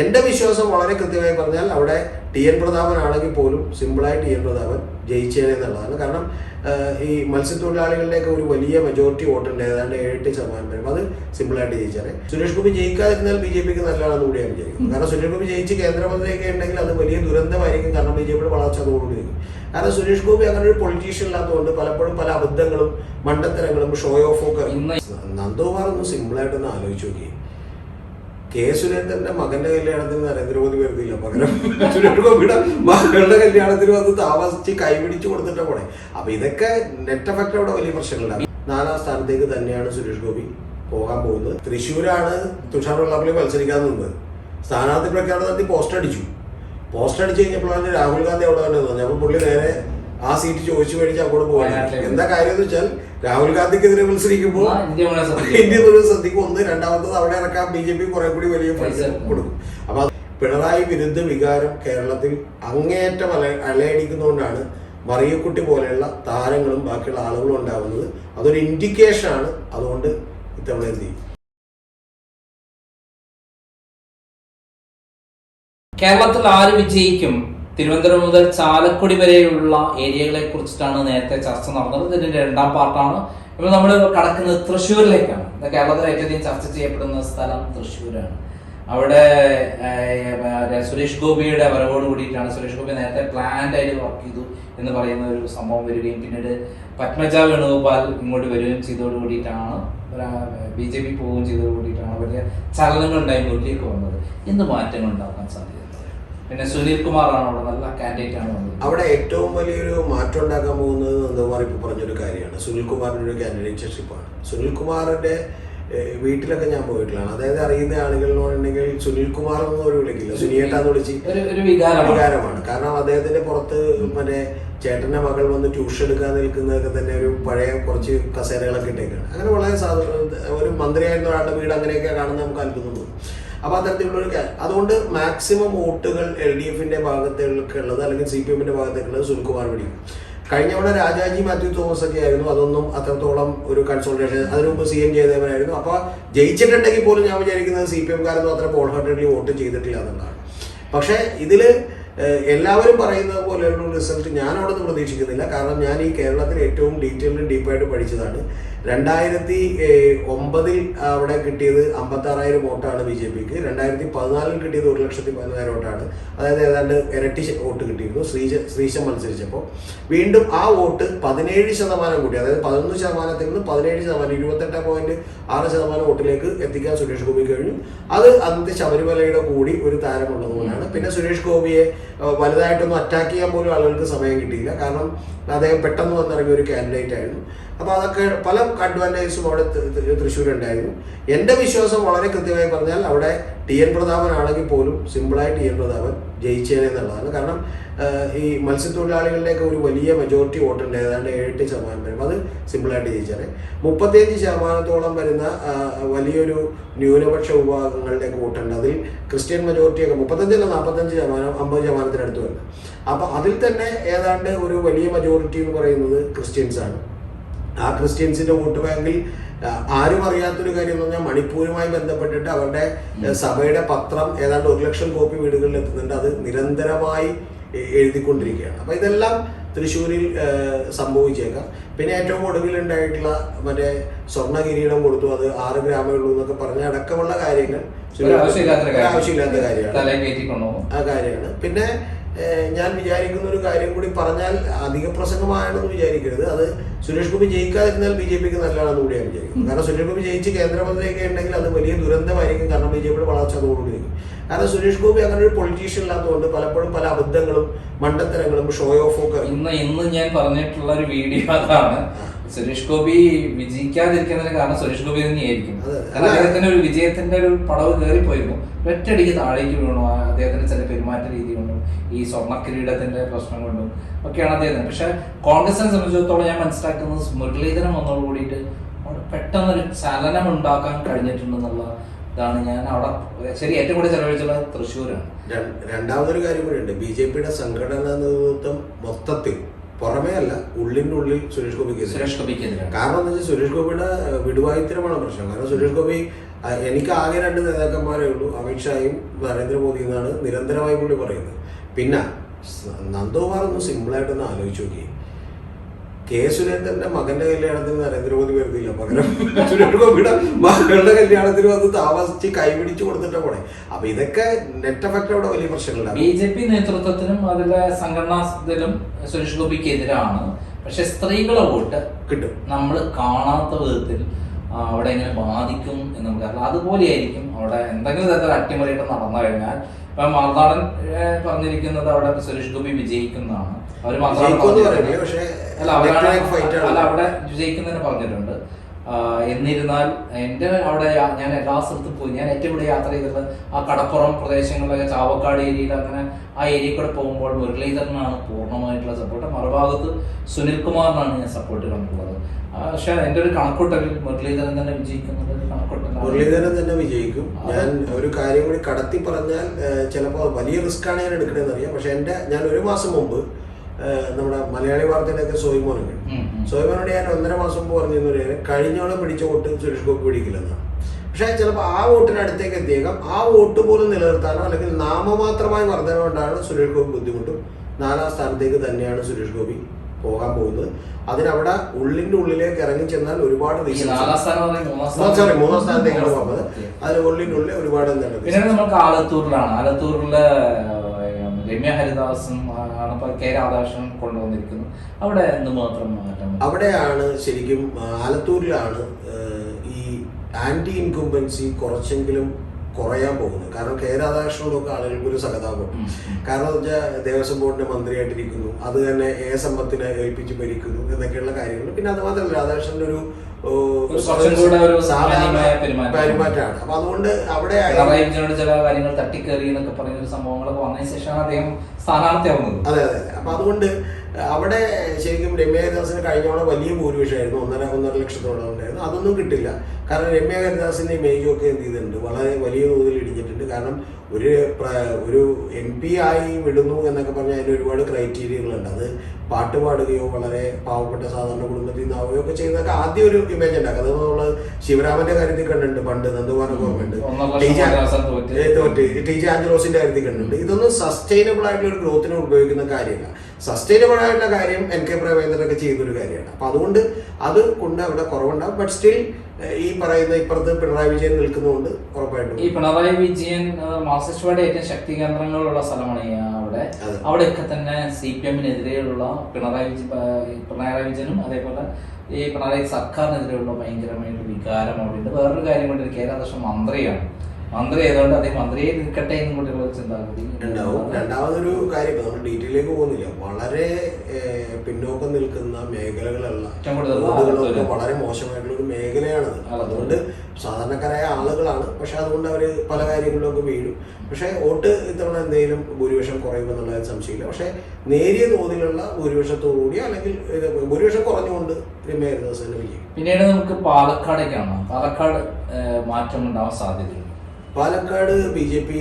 എന്റെ വിശ്വാസം വളരെ കൃത്യമായി പറഞ്ഞാൽ അവിടെ ടി എൻ പ്രതാപൻ ആണെങ്കിൽ പോലും സിമ്പിളായി ടി എൻ പ്രതാപൻ ജയിച്ചേനെ എന്നുള്ളതാണ്. കാരണം ഈ മത്സ്യത്തൊഴിലാളികളുടെയൊക്കെ ഒരു വലിയ മെജോറിറ്റി വോട്ടുണ്ട് ഏതാണ്ട് ഏഴെട്ട് ശതമാനം വരും അത് സിമ്പിളായിട്ട് ജയിച്ചാൽ സുരേഷ് ഗോപി ജയിക്കാതിരുന്നാൽ ബി ജെ പിക്ക് നല്ലതാണെന്ന് കൂടി ഞാൻ വിചാരിക്കുന്നു. കാരണം സുരേഷ് ഗോപി ജയിച്ച് കേന്ദ്രമന്ത്രിയൊക്കെ ഉണ്ടെങ്കിൽ അത് വലിയ ദുരന്തമായിരിക്കും. കാരണം ബി ജെ പിയുടെ വളർച്ച അതോടുകൂടി കാരണം സുരേഷ് ഗോപി അങ്ങനെ ഒരു പൊളിറ്റീഷ്യൻ ഇല്ലാത്തതുകൊണ്ട് പലപ്പോഴും പല അബദ്ധങ്ങളും മണ്ടത്തരങ്ങളും ഷോ ഓഫ് ഒക്കെ നന്ദകുമാർ ഒന്ന് സിമ്പിളായിട്ടൊന്ന് ആലോചിച്ച് നോക്കി കെ സുരേന്ദ്രന്റെ മകന്റെ കല്യാണത്തിന് നരേന്ദ്രമോദി വരുന്നില്ല. പകരം സുരേന്ദ്രഗോപിയുടെ ഗോപിയുടെ മകളുടെ കല്യാണത്തിന് വന്ന് താമസിച്ച് കൈപിടിച്ചു കൊടുത്തിട്ട് പോണേ. അപ്പൊ ഇതൊക്കെ നെറ്റ് എഫക്ട് അവിടെ വലിയ പ്രശ്നങ്ങളുണ്ടാകും നാലാം സ്ഥാനത്തേക്ക് തന്നെയാണ് സുരേഷ് ഗോപി പോകാൻ പോകുന്നത്. തൃശ്ശൂരാണ് തുഷാർ വെള്ളാപ്പള്ളി മത്സരിക്കാൻ നിന്നത്. സ്ഥാനാർത്ഥി പ്രഖ്യാപനം നടത്തി പോസ്റ്റ് അടിച്ചു. പോസ്റ്റ് അടിച്ചു കഴിഞ്ഞപ്പോഴാണ് രാഹുൽ ഗാന്ധി അവിടെ തന്നെ തോന്നുന്നത് അപ്പൊ പുള്ളി നേരെ ആ സീറ്റ് ചോദിച്ചു മേടിച്ച് അങ്ങോട്ട് പോകാൻ എന്താ കാര്യം എന്ന് വെച്ചാൽ രാഹുൽ ഗാന്ധിക്കെതിരെ മത്സരിക്കുമ്പോൾ ഇന്ത്യ ശ്രദ്ധിക്കും. ഒന്ന് രണ്ടാമത്തത് അവിടെ ഇറക്കാൻ ബി ജെ പി കുറെ കൂടി വലിയ പൈസ കൊടുക്കും. അപ്പൊ പിണറായി വിരുദ്ധ വികാരം കേരളത്തിൽ അങ്ങേയറ്റം അല അലയടിക്കുന്നതുകൊണ്ടാണ് മറിയക്കുട്ടി പോലെയുള്ള താരങ്ങളും ബാക്കിയുള്ള ആളുകളും ഉണ്ടാകുന്നത് അതൊരു ഇൻഡിക്കേഷൻ ആണ്. അതുകൊണ്ട് ഇത്തവണ എന്ത് ചെയ്യും? കേരളത്തിൽ ആര് വിജയിക്കും? തിരുവനന്തപുരം മുതൽ ചാലക്കുടി വരെയുള്ള ഏരിയകളെ കുറിച്ചിട്ടാണ് നേരത്തെ ചർച്ച നടന്നത്. ഇതിന്റെ രണ്ടാം പാർട്ടാണ്. ഇപ്പൊ നമ്മൾ കടക്കുന്നത് തൃശ്ശൂരിലേക്കാണ്. കേരളത്തിൽ ഏറ്റവും അധികം ചർച്ച ചെയ്യപ്പെടുന്ന സ്ഥലം തൃശ്ശൂരാണ്. അവിടെ സുരേഷ് ഗോപിയുടെ വരവോട് കൂടിയിട്ടാണ് സുരേഷ് ഗോപി നേരത്തെ പ്ലാൻഡ് ആയിട്ട് വർക്ക് ചെയ്തു എന്ന് പറയുന്ന ഒരു സംഭവം വരികയും പിന്നീട് പത്മജ വേണുഗോപാൽ ഇങ്ങോട്ട് വരികയും ചെയ്തതോട് കൂടിയിട്ടാണ് ബി ജെ പി പോവുകയും ചെയ്തതോട് കൂടിയിട്ടാണ് വലിയ ചലനങ്ങൾ ഉണ്ടായി മുന്നിലേക്ക് വന്നത്. എന്ത് മാറ്റങ്ങൾ ഉണ്ടാക്കാൻ സാധ്യതയുണ്ട് പിന്നെ സുനിൽ കുമാറാണ് അവിടെ നല്ല കാൻഡിഡേറ്റ് ആണ് അവിടെ ഏറ്റവും വലിയൊരു മാറ്റം ഉണ്ടാക്കാൻ പോകുന്നത് നന്ദകുമാർ ഇപ്പോൾ പറഞ്ഞൊരു കാര്യമാണ്. സുനിൽ കുമാറിന്റെ ഒരു കാൻഡിഡേറ്റ്ഷിപ്പാണ് സുനിൽ കുമാറിന്റെ വീട്ടിലൊക്കെ ഞാൻ പോയിട്ടുള്ളതാണ്. അതായത് അറിയുന്ന ആളുകളിലുണ്ടെങ്കിൽ സുനിൽ കുമാർ എന്നൊരു വിളിക്കില്ല സുനിയേട്ടാന്ന് വിളിച്ച് വികാരമാണ്. വികാരമാണ്. കാരണം അദ്ദേഹത്തിന്റെ പുറത്ത് മറ്റേ ചേട്ടന്റെ മകൾ വന്ന് ട്യൂഷൻ എടുക്കാൻ നിൽക്കുന്നതൊക്കെ തന്നെ ഒരു പഴയ കുറച്ച് കസേരകളൊക്കെ ഇട്ടേക്കാണ്. അങ്ങനെ വളരെ സാധാരണ ഒരു മന്ത്രിയായിരുന്ന ഒരാളുടെ വീട് അങ്ങനെയൊക്കെ കാണുന്നത് നമുക്ക് അത്ഭുതം തോന്നും. അപ്പൊ അത്തരത്തിലുള്ള ഒരു അതുകൊണ്ട് മാക്സിമം വോട്ടുകൾ എൽ ഡി എഫിന്റെ ഭാഗത്തേക്ക് ഉള്ളത് അല്ലെങ്കിൽ സി പി എമ്മിന്റെ ഭാഗത്തേക്കുള്ളത് സുനിൽകുമാർ പിടിക്കും. കഴിഞ്ഞ തവണ രാജാജി മാത്യു തോമസ് ഒക്കെ ആയിരുന്നു. അതൊന്നും അത്രത്തോളം ഒരു കൺസോൾട്ടേഷൻ അതിനു മുമ്പ് സി എം ജയദേവനായിരുന്നു. അപ്പൊ ജയിച്ചിട്ടുണ്ടെങ്കിൽ പോലും ഞാൻ വിചാരിക്കുന്നത് സി പി എംകാരൊന്നും അത്ര പോൾ ഹാർട്ടഡ്ലി വോട്ട് ചെയ്തിട്ടില്ല എന്നുള്ളതാണ്. പക്ഷേ ഇതിൽ എല്ലാവരും പറയുന്നത് പോലെയുള്ള റിസൾട്ട് ഞാൻ അവിടെ നിന്ന് പ്രതീക്ഷിക്കുന്നില്ല. കാരണം ഞാൻ ഈ കേരളത്തിൽ ഏറ്റവും ഡീറ്റെയിൽഡും ഡീപ്പായിട്ട് പഠിച്ചതാണ്. രണ്ടായിരത്തി ഒമ്പതിൽ അവിടെ കിട്ടിയത് അമ്പത്തി ആറായിരം വോട്ടാണ് ബി ജെ പിക്ക്. രണ്ടായിരത്തി പതിനാലിൽ കിട്ടിയത് ഒരു ലക്ഷത്തി പതിനായിരം വോട്ടാണ്. അതായത് ഏതാണ്ട് ഇരട്ടി വോട്ട് കിട്ടിയിരുന്നു. ശ്രീജ ശ്രീശം മത്സരിച്ചപ്പോൾ. വീണ്ടും ആ വോട്ട് പതിനേഴ് ശതമാനം കൂടി അതായത് പതിനൊന്ന് ശതമാനത്തിൽ നിന്ന് പതിനേഴ് ശതമാനം ഇരുപത്തെട്ട് പോയിന്റ് ആറ് ശതമാനം വോട്ടിലേക്ക് എത്തിക്കാൻ സുരേഷ് ഗോപി കഴിഞ്ഞു. അത് അന്നത്തെ ശബരിമലയുടെ കൂടി ഒരു താരമുള്ളതുകൊണ്ടാണ്. പിന്നെ സുരേഷ് ഗോപിയെ വലുതായിട്ടൊന്നും അറ്റാക്ക് ചെയ്യാൻ പോലും ആളുകൾക്ക് സമയം കിട്ടിയില്ല. കാരണം അദ്ദേഹം പെട്ടെന്ന് വന്നിറങ്ങിയ ഒരു കാൻഡിഡേറ്റ് ആയിരുന്നു. അപ്പോൾ അതൊക്കെ പല അഡ്വാന്റേജസും അവിടെ തൃശ്ശൂർ ഉണ്ടായിരുന്നു എന്റെ വിശ്വാസം വളരെ കൃത്യമായി പറഞ്ഞാൽ അവിടെ ടി എൻ പ്രതാപൻ ആണെങ്കിൽ പോലും സിമ്പിളായി ടി എൻ പ്രതാപൻ ജയിച്ചേനെ എന്നുള്ളതാണ്. കാരണം ഈ മത്സ്യത്തൊഴിലാളികളുടെയൊക്കെ ഒരു വലിയ മെജോറിറ്റി വോട്ടുണ്ട്. ഏതാണ്ട് ഏഴെട്ട് ശതമാനം വരും അത് സിമ്പിളായിട്ട് ജയിച്ചാണ് മുപ്പത്തിയഞ്ച് ശതമാനത്തോളം വരുന്ന വലിയൊരു ന്യൂനപക്ഷ വിഭാഗങ്ങളുടെ വോട്ടുണ്ട്. അതിൽ ക്രിസ്ത്യൻ മെജോറിറ്റിയൊക്കെ മുപ്പത്തഞ്ചല്ല നാൽപ്പത്തഞ്ച് ശതമാനം അമ്പത് ശതമാനത്തിനടുത്ത് വരുന്നത്. അപ്പോൾ അതിൽ തന്നെ ഏതാണ്ട് ഒരു വലിയ മെജോറിറ്റി എന്ന് പറയുന്നത് ക്രിസ്ത്യൻസാണ്. ആ ക്രിസ്ത്യൻസിന്റെ വോട്ട് ബാങ്കിൽ ആരും അറിയാത്തൊരു കാര്യം എന്ന് പറഞ്ഞാൽ മണിപ്പൂരുമായി ബന്ധപ്പെട്ടിട്ട് അവരുടെ സഭയുടെ പത്രം ഏതാണ്ട് ഒരു ലക്ഷം കോപ്പി വീടുകളിൽ എത്തുന്നുണ്ട്. അത് നിരന്തരമായി എഴുതിക്കൊണ്ടിരിക്കുകയാണ്. അപ്പൊ ഇതെല്ലാം തൃശ്ശൂരിൽ സംഭവിച്ചേക്കാം. പിന്നെ ഏറ്റവും ഒടുവിൽ ഉണ്ടായിട്ടുള്ള മറ്റേ സ്വർണ കിരീടം കൊടുത്തു. അത് ആറ് ഗ്രാമേ ഉള്ളൂ എന്നൊക്കെ പറഞ്ഞ അടക്കമുള്ള കാര്യങ്ങൾ ആവശ്യമില്ലാത്ത കാര്യമാണ്. ആ കാര്യമാണ്. പിന്നെ ഞാൻ വിചാരിക്കുന്ന ഒരു കാര്യം കൂടി പറഞ്ഞാൽ അധിക പ്രസംഗമാണെന്ന് വിചാരിക്കരുത്. അത് സുരേഷ് ഗോപി ജയിക്കാതിരുന്നാൽ ബി ജെ പിക്ക് നല്ലതാണെന്ന് കൂടി ഞാൻ കാരണം സുരേഷ് ഗോപി ജയിച്ച് കേന്ദ്രമന്ത്രിയൊക്കെ ഉണ്ടെങ്കിൽ അത് വലിയ ദുരന്തമായിരിക്കും. കാരണം ബി ജെ പിയുടെ വളർച്ച അതോടുകൂടി കാരണം സുരേഷ് ഗോപി അങ്ങനെ ഒരു പൊളിറ്റീഷ്യൻ ഇല്ലാത്തതുകൊണ്ട് പലപ്പോഴും പല അബദ്ധങ്ങളും മണ്ടത്തരങ്ങളും ഷോ ഓഫും ഒക്കെ ഇന്ന് ഇന്ന് ഞാൻ പറഞ്ഞിട്ടുള്ള ഒരു വീഡിയോ അതാണ്. സുരേഷ് ഗോപി വിജയിക്കാതിരിക്കുന്നതിന് കാരണം സുരേഷ് ഗോപി തന്നെയായിരിക്കും. കാരണം അദ്ദേഹത്തിന്റെ ഒരു വിജയത്തിന്റെ ഒരു പടവ് കയറിപ്പോയിരുന്നു ഒറ്റയടിക്ക് താഴേക്ക് വീണു. അദ്ദേഹത്തിന്റെ ചില പെരുമാറ്റ രീതി കൊണ്ടും ഈ സ്വർണ കിരീടത്തിന്റെ പ്രശ്നം കൊണ്ടും ഒക്കെയാണ് അദ്ദേഹത്തിന്. പക്ഷെ കോൺഗ്രസിനെ സംബന്ധിച്ചിടത്തോളം ഞാൻ മനസ്സിലാക്കുന്നത് മുരളീധരൻ വന്നതോട് കൂടിയിട്ട് അവിടെ പെട്ടെന്നൊരു ചലനം ഉണ്ടാക്കാൻ കഴിഞ്ഞിട്ടുണ്ടെന്നുള്ള ഇതാണ് ഞാൻ അവിടെ ശരി ഏറ്റവും കൂടുതൽ ചെലവഴിച്ചുള്ളത് തൃശ്ശൂരാണ്. രണ്ടാമതൊരു കാര്യം കൂടി ഉണ്ട്. ബി ജെ പിയുടെ സംഘടനാ നേതൃത്വം മൊത്തത്തിൽ പുറമേ അല്ല ഉള്ളിന്റെ ഉള്ളിൽ സുരേഷ് ഗോപിക്ക് സുരേഷ് ഗോപി കാരണം എന്താ വെച്ചാൽ സുരേഷ് ഗോപിയുടെ വിടുവായുത്തരമാണ് പ്രശ്നം. കാരണം സുരേഷ് ഗോപി എനിക്ക് ആകെ രണ്ട് നേതാക്കന്മാരേ ഉള്ളൂ അമിത്ഷായും നരേന്ദ്രമോദി എന്നാണ് നിരന്തരമായി പുള്ളി പറയുന്നത്. പിന്നെ നന്ദകുമാർ ഒന്ന് സിമ്പിളായിട്ടൊന്ന് ആലോചിച്ച് നോക്കി കെ സുരേന്ദ്രന്റെ മകന്റെ കല്യാണത്തിന് നരേന്ദ്രമോദി വരുന്നില്ല. പകരം സുരേഷ് ഗോപിയുടെ മകളുടെ കല്യാണത്തിന് വന്ന് താമസിച്ച് കൈപിടിച്ചു കൊടുത്തിട്ട് പോണേ. അപ്പൊ ഇതൊക്കെ നെറ്റ് എഫക്ട് അവിടെ വലിയ ബി പ്രശ്നങ്ങളുണ്ടാകും ജെ പി നേതൃത്വത്തിനും അതിലെ സംഘടനാത്തിലും സുരേഷ് ഗോപിക്ക് എതിരാണ് പക്ഷെ സ്ത്രീകളെ വോട്ട് കിട്ടും. നമ്മൾ കാണാത്ത വിധത്തിൽ അവിടെ എങ്ങനെ ബാധിക്കും എന്ന് നമുക്ക് അറിയില്ല. അതുപോലെയായിരിക്കും അവിടെ എന്തെങ്കിലും തരത്തിൽ അട്ടിമറിയിട്ട് നടന്നു കഴിഞ്ഞാൽ ഇപ്പൊ മാർത്താടൻ പറഞ്ഞിരിക്കുന്നത് അവിടെ സുരേഷ് ഗോപി വിജയിക്കുന്നതാണ്. അവർ അല്ല അവരാണ്. അല്ല അവിടെ വിജയിക്കുന്നതിന് പറഞ്ഞിട്ടുണ്ട്. എന്നിരുന്നാൽ എന്റെ അവിടെ ഞാൻ എല്ലാ സ്ഥലത്തും പോയി. ഞാൻ ഏറ്റവും കൂടുതൽ യാത്ര ചെയ്തത് ആ കടപ്പുറം പ്രദേശങ്ങളിലൊക്കെ ചാവക്കാട് ഏരിയയിൽ അങ്ങനെ ആ ഏരിയയിൽ കൂടെ പോകുമ്പോൾ മുരളീധരനാണ് പൂർണമായിട്ടുള്ള സപ്പോർട്ട് മറുഭാഗത്ത് സുനിൽകുമാറിനാണ് ഞാൻ സപ്പോർട്ട് കണ്ടിട്ടുള്ളത് പക്ഷെ എന്റെ ഒരു കണക്കൂട്ടലിൽ മുരളീധരൻ തന്നെ കണക്കൂട്ടലാണ്. മുരളീധരൻ തന്നെ വിജയിക്കും. ഞാൻ ഒരു കാര്യം കൂടി കടത്തി പറഞ്ഞാൽ ചിലപ്പോൾ വലിയ റിസ്ക് ആണ് ഞാൻ എടുക്കണമെന്ന് അറിയാം. പക്ഷെ എന്റെ ഞാൻ ഒരു മാസം മുമ്പ് നമ്മുടെ മലയാളി വാർത്തയിലൊക്കെ സോയിമോനുണ്ട്. സോയിമോനോട് ഞാൻ ഒന്നര മാസം മുമ്പ് പറഞ്ഞിരുന്നു കഴിഞ്ഞോളം പിടിച്ച വോട്ട് സുരേഷ് ഗോപി പിടിക്കില്ലെന്നാണ്. പക്ഷേ ചിലപ്പോൾ ആ വോട്ടിന് അടുത്തേക്ക് എത്തിയേക്കാം. ആ വോട്ട് പോലും നിലനിർത്താനോ അല്ലെങ്കിൽ നാമമാത്രമായ വർധന കൊണ്ടാണ് സുരേഷ് ഗോപി ബുദ്ധിമുട്ടും. നാലാം സ്ഥാനത്തേക്ക് തന്നെയാണ് സുരേഷ് ഗോപി. പോകാൻ പോകുന്നത്. അതിനവിടെ ഉള്ളിന്റെ ഉള്ളിലേക്ക് ഇറങ്ങി ചെന്നാൽ ഒരുപാട് സോറി മൂന്നാം സ്ഥാനത്തേക്കാണ് പോകുന്നത്. അതിൽ ഉള്ളിന്റെ ഉള്ളിൽ ഒരുപാട് പിന്നെ നമുക്ക് ആലത്തൂരിലാണ്. ആലത്തൂരിലെ രമ്യ ഹരിദാസും കെ രാധാകൃഷ്ണൻ കൊണ്ടുവന്നിരിക്കുന്നു. അവിടെ എന്തുമാത്രം? അവിടെയാണ് ശരിക്കും ആലത്തൂരിലാണ് ഈ ആന്റി ഇൻകുംബൻസി കുറച്ചെങ്കിലും കുറയാൻ പോകുന്നത് കാരണം കെ രാധാകൃഷ്ണനൊക്കെ ആളുകൾക്ക് ഒരു സഹതാപം. കാരണം എന്ന് വെച്ചാൽ ദേവസ്വം ബോർഡിന്റെ മന്ത്രിയായിട്ടിരിക്കുന്നു. അത് തന്നെ എ സമ്പത്തിനെ ഏൽപ്പിച്ച് ഭരിക്കുന്നു എന്നൊക്കെയുള്ള കാര്യങ്ങൾ. പിന്നെ അത് മാത്രമല്ല രാധാകൃഷ്ണന്റെ ഒരു സാധാരണ. പെരുമാറ്റമാണ്. അപ്പൊ അതുകൊണ്ട് അവിടെ ചില കാര്യങ്ങൾ തട്ടിക്കേറി എന്നൊക്കെ പറയുന്ന സംഭവങ്ങളൊക്കെ വന്നതിന് ശേഷമാണ് അദ്ദേഹം സ്ഥാനാർത്ഥിയാവുന്നത്. അതെ അതെ. അപ്പൊ അതുകൊണ്ട് അവിടെ ശരിക്കും രമ്യ ഹരിദാസിന് കഴിഞ്ഞോളം വലിയ ഭൂരിപക്ഷമായിരുന്നു. ഒന്നര ഒന്നര ലക്ഷത്തോളം ഉണ്ടായിരുന്നു. അതൊന്നും കിട്ടില്ല. കാരണം രമ്യ ഹരിദാസിന്റെ ഇമേജും എന്ത് ചെയ്തിട്ടുണ്ട്? വളരെ വലിയ തോതിൽ ഇടിഞ്ഞിട്ടുണ്ട്. കാരണം ഒരു ഒരു എം പി ആയി വിടുന്നു എന്നൊക്കെ പറഞ്ഞാൽ അതിന് ഒരുപാട് ക്രൈറ്റീരിയകളുണ്ട്. അത് പാട്ട് പാടുകയോ വളരെ പാവപ്പെട്ട സാധാരണ കുടുംബത്തിൽ നിന്നാവുകയോ ഒക്കെ ചെയ്യുന്നതൊക്കെ ആദ്യം ഒരു ഇമേജ് ഉണ്ടാക്കുക. അത് നമ്മൾ ശിവരാമന്റെ കാര്യത്തിൽ കണ്ടിട്ടുണ്ട് പണ്ട് നന്ദകുമാർ ഗവൺമെന്റ് തോറ്റ്. ടി ജെ ആഞ്ചലോസിന്റെ കാര്യത്തിൽ കണ്ടിട്ടുണ്ട്. ഇതൊന്നും സസ്റ്റൈനബിൾ ആയിട്ടുള്ള ഒരു ഗ്രോത്തിന് ഉപയോഗിക്കുന്ന കാര്യമല്ല. സസ്റ്റൈനബിൾ ആയിട്ടുള്ള കാര്യം എൻ കെ പ്രേമേന്ദ്രനൊക്കെ ചെയ്തൊരു കാര്യമാണ്. അപ്പൊ അതുകൊണ്ട് അത് കൊണ്ട് അവിടെ കുറവുണ്ടാവും. ബട്ട് സ്റ്റിൽ ഈ പറയുന്ന ഇപ്പുറത്ത് പിണറായി വിജയൻ നിൽക്കുന്നതുകൊണ്ട് ഉറപ്പായിട്ടും. ഈ പിണറായി വിജയൻ മാർക്സിസ്റ്റ് പാർട്ടി ഏറ്റവും ശക്തി കേന്ദ്രങ്ങളുള്ള സ്ഥലമാണ് അവിടെ അവിടെ. ഒക്കെ അവിടെയൊക്കെ തന്നെ സി പി എമ്മിനെതിരെയുള്ള പിണറായി വിജയൻ പിണറായി വിജയനും അതേപോലെ ഈ പിണറായി സർക്കാരിനെതിരെയുള്ള ഭയങ്കരമായിട്ട് വികാരം അവിടെ ഉണ്ട് വേറൊരു കാര്യം കൊണ്ട് കെ മന്ത്രിയാണ്. മന്ത്രി ആയതുകൊണ്ട് അദ്ദേഹം മന്ത്രിയെ നിൽക്കട്ടെ എന്ന് കൊണ്ടുള്ള ചിന്താഗതി ഉണ്ടാവും രണ്ടാമതൊരു കാര്യം നമ്മൾ ഡീറ്റെയിലേക്ക് പോകുന്നില്ല. വളരെ പിന്നോക്കം നിൽക്കുന്ന ആലത്തൂര്. വളരെ മോശമായിട്ടുള്ള ഒരു മേഖലയാണത്. അതുകൊണ്ട് സാധാരണക്കാരായ ആളുകളാണ്. പക്ഷെ അതുകൊണ്ട് അവർ പല കാര്യങ്ങളിലൊക്കെ വീഴും. പക്ഷെ വോട്ട് ഇത്തവണ എന്തെങ്കിലും ഭൂരിപക്ഷം കുറയുമെന്നുള്ള സംശയമില്ല. പക്ഷെ നേരിയ തോതിലുള്ള ഭൂരിപക്ഷത്തോടുകൂടി അല്ലെങ്കിൽ ഭൂരിപക്ഷം കുറഞ്ഞുകൊണ്ട് രമ്യ ഹരിദാസ് തന്നെ വിജയിക്കും. പിന്നീട് നമുക്ക് പാലക്കാടേക്കാണ്. പാലക്കാട് മാറ്റം ഉണ്ടാവാൻ സാധ്യതയുണ്ട്. പാലക്കാട് ബി ജെ പി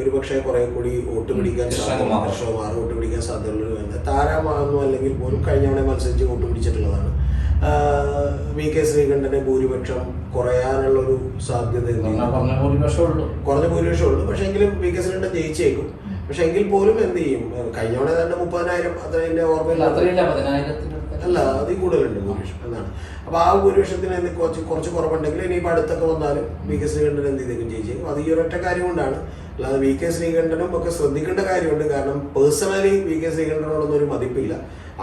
ഒരുപക്ഷെ കുറെ കൂടി വോട്ട് പിടിക്കാൻ കൃഷ്ണകുമാർ. വോട്ട് പിടിക്കാൻ സാധ്യതയുള്ളത് താരമാകുന്നു അല്ലെങ്കിൽ പോലും കഴിഞ്ഞ തവണ മത്സരിച്ച് വോട്ട് പിടിച്ചിട്ടുള്ളതാണ്. വി കെ ശ്രീകണ്ഠന്റെ ഭൂരിപക്ഷം കുറയാനുള്ള ഒരു സാധ്യത കുറഞ്ഞ ഭൂരിപക്ഷം ഉള്ളൂ. പക്ഷെ എങ്കിലും വി കെ ശ്രീകണ്ഠൻ ജയിച്ചേക്കും. പക്ഷെ എങ്കിൽ പോലും എന്ത് ചെയ്യും? കഴിഞ്ഞ തവണ തന്നെ മുപ്പതിനായിരം അത്ര എന്റെ ഓർമ്മയില്ല അല്ല അതിൽ കൂടുതലുണ്ട് ഭൂരിപക്ഷം. എന്നാണ് അപ്പൊ ആ ഭൂരിപക്ഷത്തിന് എന്ത് കുറച്ച് കുറച്ച് കുറവുണ്ടെങ്കിൽ ഇനിയിപ്പോൾ അടുത്തൊക്കെ വന്നാലും വി കെ ശ്രീകണ്ഠൻ എന്ത് ചെയ്തേക്കും ജയിച്ചേക്കും അത് ഈ ഒരൊറ്റ കാര്യം കൊണ്ടാണ്. അല്ലാതെ വി കെ ശ്രീകണ്ഠനും ഒക്കെ ശ്രദ്ധിക്കേണ്ട കാര്യമുണ്ട്. കാരണം പേഴ്സണലി വി കെ ശ്രീകണ്ഠനോടൊന്നും ഒരു മതിപ്പില്ല.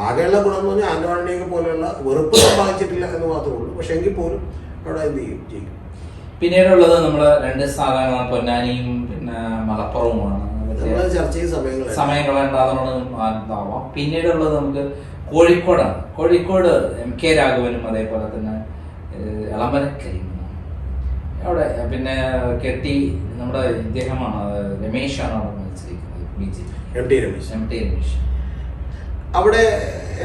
ആകെയുള്ള ഗുണം എന്ന് പറഞ്ഞാൽ ആന്റോണിയൊക്കെ പോലെയുള്ള വെറുപ്പ് സമ്പാദിച്ചിട്ടില്ല എന്ന് മാത്രമേ ഉള്ളൂ. പക്ഷെ എങ്കിൽ പോലും അവിടെ എന്ത് ചെയ്യും? ജയിക്കും. പിന്നീടുള്ളത് നമ്മുടെ രണ്ട് സ്ഥാനങ്ങളാണ് പൊന്നാനിയും പിന്നെ മലപ്പുറവുമാണ്. നമ്മൾ സമയം കളയേണ്ടാവാം പിന്നീടുള്ളത് നമുക്ക് കോഴിക്കോടാണ് കോഴിക്കോട് എം കെ രാഘവനും അതേപോലെ തന്നെ എളമര കരീമുമാണ് അവിടെ പിന്നെ കെട്ടി നമ്മുടെ ഇദ്ദേഹമാണ് രമേശാണ് അവിടെ മത്സരിക്കുന്നത് B J P. M T Ramesh. M T Ramesh. അവിടെ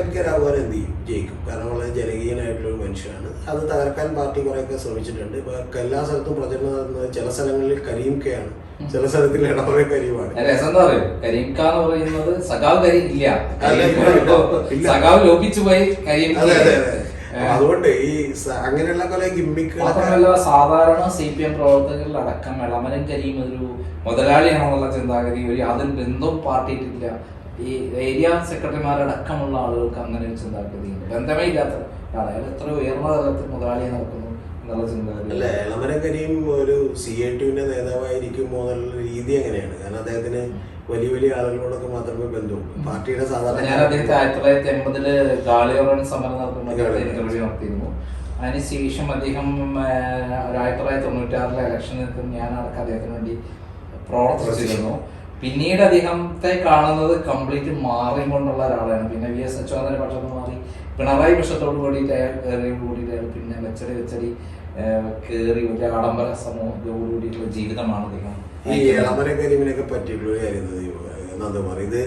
എം കെ രാഘവൻ എന്ത് ചെയ്യും? ജയിക്കും. കാരണം വളരെ ജനകീയനായിട്ടുള്ളൊരു മനുഷ്യനാണ്. അത് തകർക്കാൻ പാർട്ടി കുറെയൊക്കെ ശ്രമിച്ചിട്ടുണ്ട്. ഇപ്പൊ എല്ലാ സ്ഥലത്തും പ്രചരണം നടന്നത് ചില സ്ഥലങ്ങളിൽ കരീം കെ ആണ് ചില സ്ഥലത്തിൽ ഇടപെടെ കരീമാണ്. രസം എന്താ പറയുക കരീം ഖാൻ എന്ന് പറയുന്നത് സഖാവ് കരീം ഇല്ല. അല്ല, കരീം ഇപ്പോ ഇല്ല. സഖാവ് ലോപിച്ചു പോയി കരീം അതെ അതെ അതുകൊണ്ട് ഈ അങ്ങനെയുള്ള കുറെ ഗിമ്മിക്കുകളൊക്കെ സാധാരണ സി പി എം പ്രവർത്തകരിൽ അടക്കം എളമരം കരീം ഒരു മുതലാളിയാണെന്നുള്ള ചിന്താഗതി ഒരു യാതൊരു ബന്ധവും പാർട്ടിയിട്ടില്ല. ഈ ഏരിയ സെക്രട്ടറിമാരടക്കമുള്ള ആളുകൾക്ക് അങ്ങനെ ഒരു ചിന്താഗതി ബന്ധമേ ഇല്ലാത്ത അയാൾ എത്ര ഉയർന്ന തലത്തിൽ മുതലാളിയെ നടക്കുന്നു എന്നുള്ള ചിന്താഗതി. അല്ല എളമരം കരീം ഒരു സി ഐ ടിയുടെ നേതാവായിരിക്കുമോ എന്നുള്ള രീതി എങ്ങനെയാണ്? കാരണം അദ്ദേഹത്തിന് വലിയ വലിയ ആളുകളോടൊക്കെ മാത്രമേ ബന്ധമുള്ളൂ. പാർട്ടിയുടെ സാധാരണ ഞാൻ അദ്ദേഹത്തെ ആയിരത്തി തൊള്ളായിരത്തി എൺപതിൽ ഗാളിയോറൻ സമരം നടത്തുമ്പോൾ ഇന്റർവ്യൂ നടത്തിയിരുന്നു. അതിനുശേഷം അദ്ദേഹം ആയിരത്തി തൊള്ളായിരത്തി തൊണ്ണൂറ്റാറിലെ ഇലക്ഷനിൽ ഞാൻ അടക്കം അദ്ദേഹത്തിന് വേണ്ടി പ്രവർത്തിച്ചിരുന്നു. പിന്നീട് അദ്ദേഹത്തെ കാണുന്നത് കംപ്ലീറ്റ് മാറിക്കൊണ്ടുള്ള ഒരാളാണ്. പിന്നെ വി എസ് അച്യുതാനന്ദന്റെ പക്ഷത്ത് മാറി. പിണറായി പക്ഷത്തോട് കൂടിയിട്ട് അയാൾ കയറിയോട് കൂടിയിട്ട് അയാൾ പിന്നെ വെച്ചടി വെച്ചടി കയറി ഒരു ആഡംബര സമൂഹത്തോട് കൂടിയിട്ടുള്ള ജീവിതമാണ് അദ്ദേഹം. ഈ ആഡംബര കരീമിനൊക്കെ പറ്റിയിട്ടുള്ള ഒരു കാര്യം? നന്ദകുമാർ ഇത്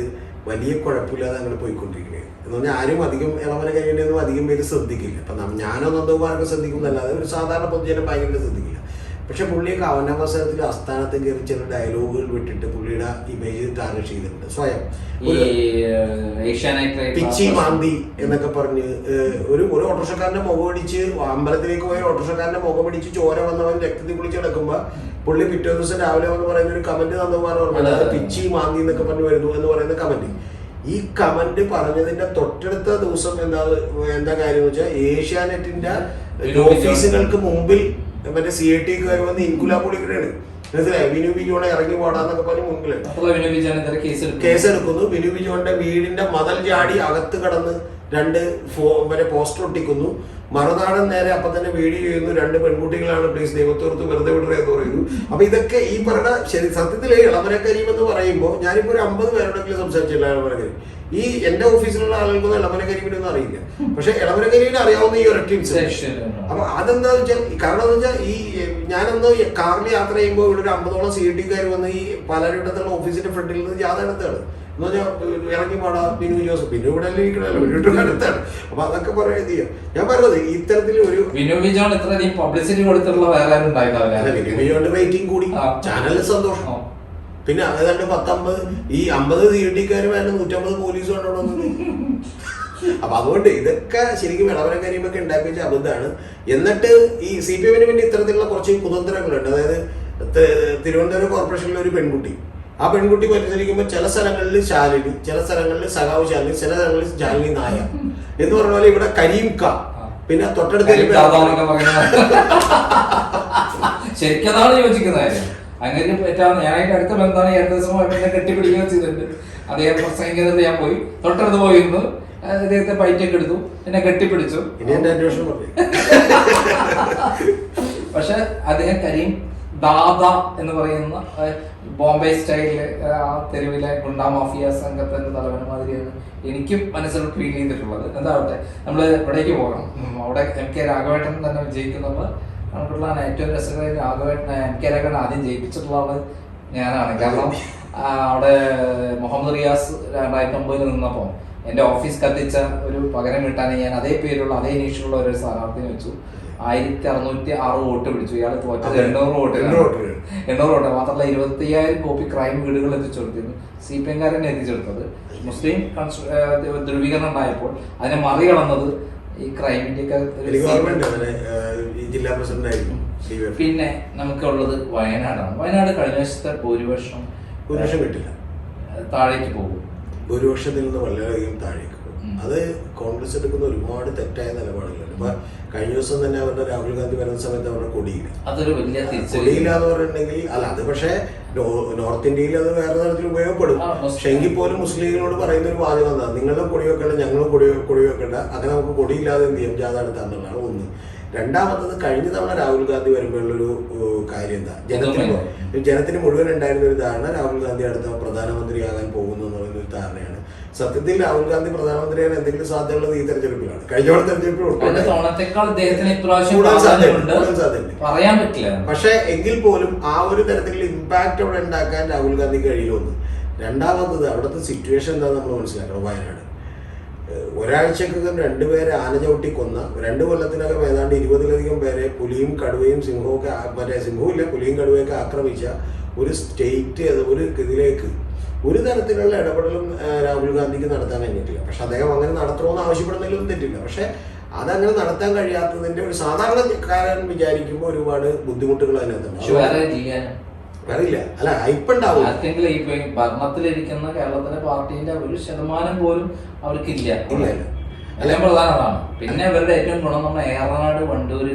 വലിയ കുഴപ്പമില്ലാതെ അങ്ങനെ പോയിക്കൊണ്ടിരിക്കുന്നത് എന്ന് പറഞ്ഞാൽ ആരും അധികം ഇളവന ഒന്നും അധികം പേര് ശ്രദ്ധിക്കില്ല. അപ്പം ഞാനോ നന്ദകുമാരൊക്കെ ശ്രദ്ധിക്കുന്നല്ലാതെ ഒരു സാധാരണ പൊതുജനം ഭയങ്കര ശ്രദ്ധിക്കില്ല. പക്ഷെ പുള്ളിയൊക്കെ അവനവസരത്തിൽ അസ്ഥാനത്ത് കയറി ചില ഡയലോഗുകൾ വിട്ടിട്ട് പുള്ളിയുടെ ഇമേജ് ടാർഗറ്റ് ചെയ്തിട്ടുണ്ട്. സ്വയം. പിച്ചി മാന്തി എന്നൊക്കെ പറഞ്ഞ് ഒരു ഒരു ഓട്ടോറിക്ഷക്കാരന്റെ മുഖം പിടിച്ച് അമ്പലത്തിലേക്ക് പോയ ഓട്ടോറിക്ഷക്കാരന്റെ മുഖം പിടിച്ച് ചോര വന്നവൻ രക്തത്തിൽ കുളിച്ച് കിടക്കുമ്പോ പുള്ളി പിറ്റേ ദിവസം രാവിലെ വന്ന് പറയുന്ന ഒരു കമന്റ് നന്ദകുമാർ പറഞ്ഞത് പിച്ചി മാന്തി എന്നൊക്കെ പറഞ്ഞ് വരുന്നു എന്ന് പറയുന്ന കമന്റ് ഈ കമന്റ് പറഞ്ഞതിന്റെ തൊട്ടടുത്ത ദിവസം എന്താ എന്താ കാര്യം വെച്ചാൽ ഏഷ്യാനെറ്റിന്റെ ഓഫീസുകൾക്ക് മുമ്പിൽ മറ്റേ സി ഐ ടി കയറി വന്ന് ഇൻകുലാ പൊളിക്കണാണ്. മനസ്സിലായി? വിനു ബിജോടെ ഇറങ്ങി പോടാന്നൊക്കെ പറഞ്ഞ് വിനോദിച്ചാനെതിരെ കേസ് എടുക്കും കേസെടുക്കുന്നു. ബിനു ബിജോന്റെ വീടിന്റെ മതൽ ചാടി അകത്ത് കടന്ന് രണ്ട് ഫോ മറ്റേ പോസ്റ്റർ ഒട്ടിക്കുന്നു. മറുനാടൻ നേരെ അപ്പൊ തന്നെ വീഡിയോ ചെയ്യുന്നു. രണ്ട് പെൺകുട്ടികളാണ് പ്ലീസ് ദൈവത്തോർത്ത് വെറുതെ വിടറേ എന്ന് പറയുന്നു. അപ്പൊ ഇതൊക്കെ ഈ പറഞ്ഞ ശരി സത്യത്തിൽ ഇളമര കരീം എന്ന് പറയുമ്പോൾ ഞാനിപ്പോ ഒരു അമ്പത് പേരോടെങ്കിലും സംസാരിച്ചില്ല ഇളമര കരീം. ഈ എന്റെ ഓഫീസിലുള്ള ആളുകൾക്കൊന്നും ഇളമര കരീമിനൊന്നും അറിയില്ല. പക്ഷെ ഇളമര കരീമിനെ അറിയാവുന്ന ഈ ഒരൊറ്റ. അപ്പൊ അതെന്താ വെച്ചാൽ കാരണം എന്ന് വെച്ചാൽ ഈ ഞാനന്ന് കാറിൽ യാത്ര ചെയ്യുമ്പോൾ ഇവിടെ ഒരു അമ്പതോളം സി ടി കാർ വന്ന് ഈ പാലാരിവട്ടത്തുള്ള ഓഫീസിന്റെ ഫ്രണ്ടിൽ നിന്ന് ജാഥ എടുത്താണ് എന്ന് പറഞ്ഞാൽ ഇറങ്ങി പാടാ ബിനു ജോസഫ്. ബിനു ഇവിടെ ഇരിക്കണല്ലോ. അടുത്താണ്. അപ്പൊ അതൊക്കെ പറയാൻ ചെയ്യാം. ഞാൻ പറഞ്ഞത് ഇത്തരത്തിൽ ഒരു വിനു വിജോൺ ഇത്രയധികം പബ്ലിസിറ്റി കൊടുത്തിട്ടുള്ള വേറെ ആരും വിജോന്റെ റേറ്റിംഗ് കൂടി. ചാനലിൽ സന്തോഷം. പിന്നെ ഏതാണ്ട് പത്തമ്പത് ഈ അമ്പത് സി ടി കാർ വേണ്ട നൂറ്റമ്പത് പോലീസ് കൊണ്ടുവന്നത് അപ്പൊ അതുകൊണ്ട് ഇതൊക്കെ ശരിക്കും ഇളവര കാര്യമൊക്കെ വെച്ച അബദ്ധമാണ്. എന്നിട്ട് ഈ സി പി എമ്മിന് പിന്നെ ഇത്തരത്തിലുള്ള കുറച്ച് കുതന്ത്രങ്ങളുണ്ട്. അതായത് തിരുവനന്തപുരം കോർപ്പറേഷനിലെ ഒരു പെൺകുട്ടി. ആ പെൺകുട്ടി മത്സരിക്കുമ്പോൾ ചില സ്ഥലങ്ങളിൽ ശാലിനി ചില സ്ഥലങ്ങളിൽ സഖാവ് ശാലിനി ചില സ്ഥലങ്ങളിൽ ശാലിനി നായ എന്ന് പറഞ്ഞ പോലെ ഇവിടെ കരീം ക. പിന്നെ തൊട്ടടുത്ത് ശരിക്കും അതാണ് യോജിക്കുന്ന കാര്യം. അങ്ങനെ പറ്റാവുന്ന ഞാനായിട്ട് അടുത്ത ബന്ധമാണ് ഈ അടുത്ത ദിവസം എന്നെ കെട്ടിപ്പിടിക്കുകയും ചെയ്തിട്ടുണ്ട്. അദ്ദേഹം പ്രസംഗിക്കുന്നത് ഞാൻ പോയി. തൊട്ടടുത്ത് പോയിരുന്നു. അദ്ദേഹത്തെ പൈറ്റൊക്കെ എടുത്തു. എന്നെ കെട്ടിപ്പിടിച്ചു. ഇനി എന്റെ അന്വേഷണം പക്ഷെ അദ്ദേഹം കരീം ദാദ എന്ന് പറയുന്ന ബോംബെ സ്റ്റൈലിൽ ആ തെരുവിലെ ഗുണ്ട മാഫിയ സംഘത്തിന്റെ തലവൻ മാതിരിയാണ് എനിക്ക് മനസ്സിൽ ഫീൽ ചെയ്തിട്ടുള്ളത്. എന്താവട്ടെ നമ്മൾ ഇവിടേക്ക് പോകണം? അവിടെ എം കെ രാഘവേട്ടൻ തന്നെ വിജയിക്കുന്നത് കണ്ടിട്ടുള്ളതാണ് ഏറ്റവും രസകരമായ രാഘവേട്ടൻ എം കെ രാഘവൻ ആദ്യം ജയിപ്പിച്ചിട്ടുള്ള ആൾ ഞാനാണ്. കാരണം അവിടെ മുഹമ്മദ് റിയാസ് രണ്ടായിരത്തി ഒമ്പതിൽ നിന്നപ്പോൾ എന്റെ ഓഫീസ് കത്തിച്ച ഒരു പകരം കിട്ടാൻ ഞാൻ അതേ പേരുള്ള അതേ നീഷിലുള്ള ഒരു സ്ഥാനാർത്ഥിനെ വെച്ചു. ആയിരത്തി അറുന്നൂറ്റി ആറ് വോട്ട് പിടിച്ചു. ഇയാൾ തോറ്റത്. എണ്ണൂറ് വോട്ട് എണ്ണൂറ് വോട്ട് മാത്രമല്ല ഇരുപത്തി അയ്യായിരം കോപ്പി ക്രൈം വീടുകൾ എത്തിച്ചെടുത്തിരുന്നു. C P എംകാരൻ എത്തിച്ചെടുത്തത്. മുസ്ലിം ധ്രുവീകരണം ഉണ്ടായപ്പോൾ അതിനെ മറികടന്നത് ഈ ക്രൈമിന്റെ ജില്ലാ. പിന്നെ നമുക്കുള്ളത് വയനാടാണ്. വയനാട് കഴിഞ്ഞ വർഷത്തെ ഭൂരിപക്ഷം ഭൂരിപക്ഷം കിട്ടില്ല താഴേക്ക് പോകും. ഭൂരിപക്ഷത്തിൽ നിന്ന് വളരെയധികം താഴേക്ക് പോകും. അത് കോൺഗ്രസ് എടുക്കുന്ന ഒരുപാട് തെറ്റായ നിലപാടുകളുണ്ട്. ഇപ്പൊ കഴിഞ്ഞ ദിവസം തന്നെ അവരുടെ രാഹുൽ ഗാന്ധി വരുന്ന സമയത്ത് അവരുടെ കൊടിയില്ല. കൊടിയില്ല എന്ന് പറഞ്ഞിട്ടുണ്ടെങ്കിൽ അല്ല അത് പക്ഷേ നോർത്ത് ഇന്ത്യയിൽ അത് വേറെ തരത്തിൽ ഉപയോഗപ്പെടും. പക്ഷെ എങ്കിൽ പോലും മുസ്ലിങ്ങളോട് പറയുന്ന ഒരു വാചകം എന്താ? നിങ്ങളെ കൊടി വെക്കണ്ട ഞങ്ങളും കൊടി കൊടി വെക്കണ്ട അങ്ങനെ നമുക്ക് കൊടിയില്ലാതെ എന്ത് ചെയ്യും? ജാഥ തന്നുള്ളതാണ് ഒന്ന്. രണ്ടാമത്തത് കഴിഞ്ഞ തവണ രാഹുൽ ഗാന്ധി വരുമ്പോഴുള്ളൊരു ഒരു കാര്യം എന്താ? ജനത്തിന് ജനത്തിന് മുഴുവൻ ഉണ്ടായിരുന്ന ഒരു ധാരണ രാഹുൽ ഗാന്ധി അടുത്ത പ്രധാനമന്ത്രിയാകാൻ പോകുന്നു എന്നുള്ള ഒരു ധാരണയാണ്. സത്യത്തിൽ രാഹുൽ ഗാന്ധി പ്രധാനമന്ത്രിയാകാൻ എന്തെങ്കിലും സാധ്യതയുള്ളത് ഈ തെരഞ്ഞെടുപ്പിലാണ്. കഴിഞ്ഞ തവണ തെരഞ്ഞെടുപ്പിൽ. പറയാൻ പറ്റില്ല. പക്ഷെ എങ്കിൽ പോലും ആ ഒരു തരത്തിലുള്ള ഇമ്പാക്ട് അവിടെ ഉണ്ടാക്കാൻ രാഹുൽ ഗാന്ധി കഴിയുമെന്ന് രണ്ടാമത്തത് അവിടുത്തെ സിറ്റുവേഷൻ എന്താണെന്ന് നമ്മൾ മനസ്സിലാക്കണം വയനാട്. ഒരാഴ്ചക്കകം രണ്ടുപേരെ ആന ചവിട്ടി കൊന്ന രണ്ട് കൊല്ലത്തിനകം ഏതാണ്ട് ഇരുപതിലധികം പേരെ പുലിയും കടുവയും സിംഹവും ഒക്കെ മറ്റേ സിംഹവും ഇല്ല പുലിയും കടുവയൊക്കെ ആക്രമിച്ച ഒരു സ്റ്റേറ്റ് ഒരു ഇതിലേക്ക് ഒരു തരത്തിലുള്ള ഇടപെടലും രാഹുൽ ഗാന്ധിക്ക് നടത്താൻ കഴിഞ്ഞിട്ടില്ല. പക്ഷെ അദ്ദേഹം അങ്ങനെ നടത്തണമെന്ന് ആവശ്യപ്പെടുന്നതിലൊന്നും തെറ്റില്ല. പക്ഷെ അതങ്ങനെ നടത്താൻ കഴിയാത്തതിന്റെ ഒരു സാധാരണക്കാരൻ വിചാരിക്കുമ്പോൾ ഒരുപാട് ബുദ്ധിമുട്ടുകൾ അതിനകത്തുണ്ട്. അറിയില്ല അല്ല ഹൈപ്പുണ്ടാവും ആർക്കെങ്കിലും ഈ ഇപ്പൊ ഈ ഭരണത്തിലിരിക്കുന്ന കേരളത്തിലെ പാർട്ടിന്റെ ഒരു ശതമാനം പോലും അവർക്കില്ല. എല്ലാം പ്രധാനം പിന്നെ ഇവരുടെ ഏറ്റവും ഗുണം നമ്മൾ ഏറനാട് വണ്ടൂര്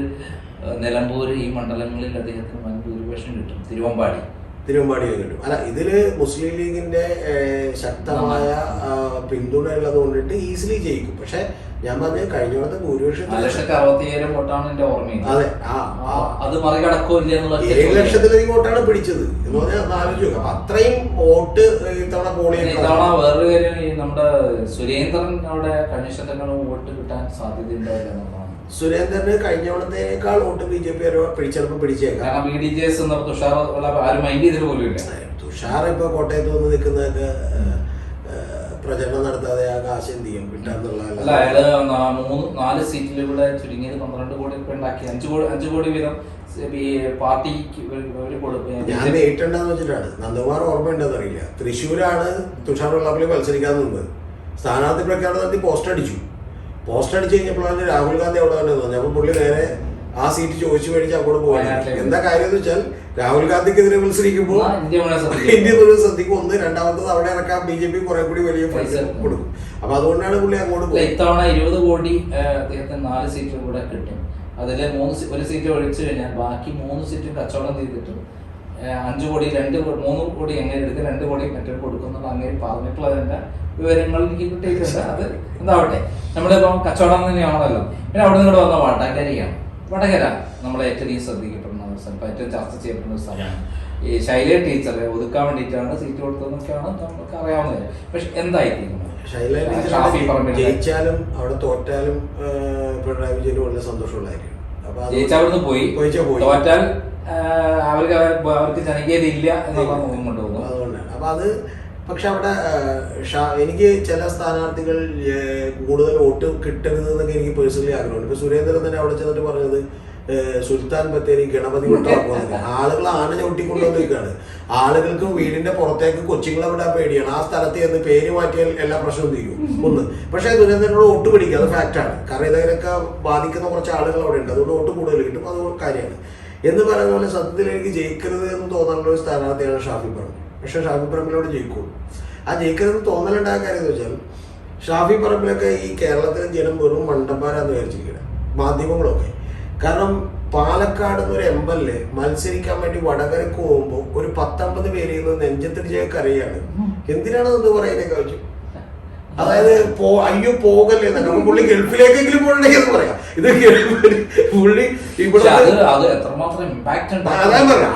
നിലമ്പൂര് ഈ മണ്ഡലങ്ങളിൽ അദ്ദേഹത്തിന് വൻ ഭൂരിപക്ഷം കിട്ടും. തിരുവമ്പാടി. തിരുവമ്പാടിയിൽ കിട്ടും അല്ല ഇതിൽ മുസ്ലിം ലീഗിന്റെ ശക്തമായ പിന്തുണ ഉള്ളത് കൊണ്ടിട്ട് ഈസിലി ജയിക്കും. പക്ഷെ ഞാൻ പറഞ്ഞ കഴിഞ്ഞ കൊല്ലത്തെ ഭൂരിപക്ഷം ലക്ഷത്തി അറുപത്തിയേഴ് വോട്ടാണ് എന്റെ ഓർമ്മയിൽ. അതെ അത് മറികടക്കോ ഇല്ല എന്നുള്ള ഏഴ് ലക്ഷത്തിലധികം വോട്ടാണ് പിടിച്ചത്. എന്ന് പറഞ്ഞാൽ ആലോചിച്ചു അപ്പൊ അത്രയും വോട്ട് ഇത്തവണ പോളി ഇത്തവണ വേറൊരു കാര്യം നമ്മുടെ സുരേന്ദ്രൻ അവിടെ ശതമാനം വോട്ട് കിട്ടാൻ സാധ്യതയുണ്ടാവില്ല എന്നുള്ളതാണ് സുരേന്ദ്രന് കഴിഞ്ഞ തവണത്തേക്കാൾ വോട്ട് ബി ജെ പി ചിലപ്പോൾ പിടിച്ചേക്കാം. തുഷാർ തുഷാർ ഇപ്പൊ കോട്ടയത്ത് വന്ന് നിൽക്കുന്നതൊക്കെ പ്രചരണം നടത്താതെ ആ കാശ് എന്ത് ചെയ്യും? കിട്ടാന്നുള്ള നാല് സീറ്റിൽ ഇവിടെ ചുരുങ്ങിയത് പന്ത്രണ്ട് കോടി ഉറുപ്പിക ഉണ്ടാക്കി. അഞ്ചു കോടി അഞ്ചു കോടി വീതം പാർട്ടിക്ക് ഞാൻ നേരിട്ടുണ്ടെന്ന് വെച്ചിട്ടാണ്. നന്ദകുമാർ ഓർമ്മയുണ്ടെന്ന് അറിയില്ല. തൃശ്ശൂരാണ് തുഷാർ വെള്ളാപ്പള്ളി മത്സരിക്കാൻ നിന്നത്. സ്ഥാനാർത്ഥി പ്രഖ്യാപനം നടത്തി പോസ്റ്റ് അടിച്ചു പോസ്റ്റ് അടിച്ചു കഴിഞ്ഞപ്പോഴാണ് രാഹുൽ ഗാന്ധി അവിടെ തന്നെ തോന്നി അപ്പൊ പുള്ളി നേരെ ആ സീറ്റ് ചോദിച്ചു മേടിച്ച് അങ്ങോട്ട് പോയി. എന്താ കാര്യം എന്ന് വെച്ചാൽ രാഹുൽ ഗാന്ധിക്കെതിരെ മത്സരിക്കുമ്പോൾ ഇന്ത്യ മുഴുവൻ ശ്രദ്ധിക്കും. ഒന്ന് രണ്ടാമത്തത് അവിടെ ഇറക്കാൻ ബി ജെ പി കുറെ കൂടി വലിയ പൈസ കൊടുക്കും. അപ്പൊ അതുകൊണ്ടാണ് പുള്ളി അങ്ങോട്ട് പോകുന്നത് ഇത്തവണ ഇരുപത് കോടി അദ്ദേഹത്തിന് നാല് സീറ്റും കൂടെ കിട്ടും. അതിലെ മൂന്ന് ഒരു സീറ്റ് ഒഴിച്ചു കഴിഞ്ഞാൽ ബാക്കി മൂന്ന് സീറ്റും കച്ചവടം ചെയ്തിട്ട് ഏഹ്, അഞ്ച് കോടി രണ്ട് കോടി മൂന്ന് കോടി എങ്ങനെ എടുക്കും രണ്ട് കോടി മറ്റൊരു കൊടുക്കുന്നത് അങ്ങനെ പറഞ്ഞിട്ടുള്ളതിന്റെ വിവരങ്ങൾ എനിക്ക് കിട്ടിയിട്ടുണ്ട്. അത് എന്താവട്ടെ? നമ്മളിപ്പം കച്ചവടം തന്നെയാണല്ലോ. പിന്നെ അവിടെ നിന്ന് വന്ന വടകരയാണ്. വടകര നമ്മളെ ഏറ്റവും ശ്രദ്ധിക്കപ്പെടുന്ന ഒരു സ്ഥലം ഏറ്റവും ചർച്ച ചെയ്യപ്പെടുന്ന ഒരു സ്ഥലമാണ് ഈ ശൈല ടീച്ചറെ ഒതുക്കാൻ വേണ്ടിയിട്ടാണ് സീറ്റ് കൊടുത്തതെന്നൊക്കെയാണ് നമുക്ക് അറിയാവുന്നത്. പക്ഷെ ശൈല ടീച്ചർ ജയിച്ചാലും അവിടെ തോറ്റാലും പിണറായി വിജയന് വളരെ സന്തോഷമുള്ളതായിരിക്കും. ജയിച്ചാൽ പോയി. തോറ്റാൽ അവർക്ക് അവർക്ക് ജനകീയത ഇല്ല എന്നുള്ള നോക്കും കൊണ്ടുപോകുന്നു അതുകൊണ്ടാണ്. അപ്പൊ അത് പക്ഷെ അവിടെ എനിക്ക് ചില സ്ഥാനാർത്ഥികൾ കൂടുതൽ വോട്ട് കിട്ടരുത് എന്നൊക്കെ എനിക്ക് പേഴ്സണലി ആഗ്രഹമുണ്ട്. ഇപ്പൊ സുരേന്ദ്രൻ തന്നെ അവിടെ ചെന്നിട്ട് പറഞ്ഞത് സുൽത്താൻ ബത്തേരി ഗണപതി കൊണ്ടുപോകുന്നത് ആളുകൾ ആന ചവിട്ടിക്കൊണ്ടുവന്ന് നിൽക്കുകയാണ് ആളുകൾക്ക് വീടിന്റെ പുറത്തേക്ക് കൊച്ചുങ്ങളെ വിടാൻ പേടിയാണ്. ആ സ്ഥലത്ത് ചെന്ന് പേര് മാറ്റിയാൽ എല്ലാ പ്രശ്നവും തീരും. ഒന്ന്. പക്ഷേ സുരേന്ദ്രനോട് ഒട്ട് പിടിക്കുക അത് ഫാക്റ്റാണ് കാരണം ഇതൊക്കെ ബാധിക്കുന്ന കുറച്ച് ആളുകൾ അവിടെ ഉണ്ട്. അതുകൊണ്ട് ഒട്ട് കൂടുതൽ കിട്ടും. അത് കാര്യമാണ്. എന്ന് പറയുന്ന പോലെ സത്യത്തിൽ എനിക്ക് ജയിക്കരുത് എന്ന് തോന്നാനുള്ള ഒരു സ്ഥാനാർത്ഥിയാണ് ഷാഫി പറമ്പ്. പക്ഷെ ഷാഫി പറമ്പിലോട് ജയിക്കുള്ളൂ. ആ ജയിക്കരുത് തോന്നലുണ്ടായ കാര്യം എന്ന് വെച്ചാൽ ഷാഫി പറമ്പിലൊക്കെ ഈ കേരളത്തിലെ ജനം വെറും മണ്ടന്മാരാന്ന് വിചാരിച്ചിരിക്കുന്നത് മാധ്യമങ്ങളൊക്കെ. കാരണം പാലക്കാട് എന്നൊരു എം എൽ എ മത്സരിക്കാൻ വേണ്ടി വടകരക്ക് പോകുമ്പോൾ ഒരു പത്തമ്പത് പേരിൽ നിന്ന് ചേക്ക് അറിയാണ് എന്തിനാണ് ഇത് പറയുന്നത് ചോദിച്ചു അതായത് പോ അയ്യോ പോകല്ലേ എന്നൊക്കെ പുള്ളി ഗൾഫിലേക്കെങ്കിലും പോകണമെങ്കിൽ എന്ന് പറയാം. ഇത് പുള്ളി ഇവിടെ അത് എത്രമാത്രം ഇമ്പാക്ട്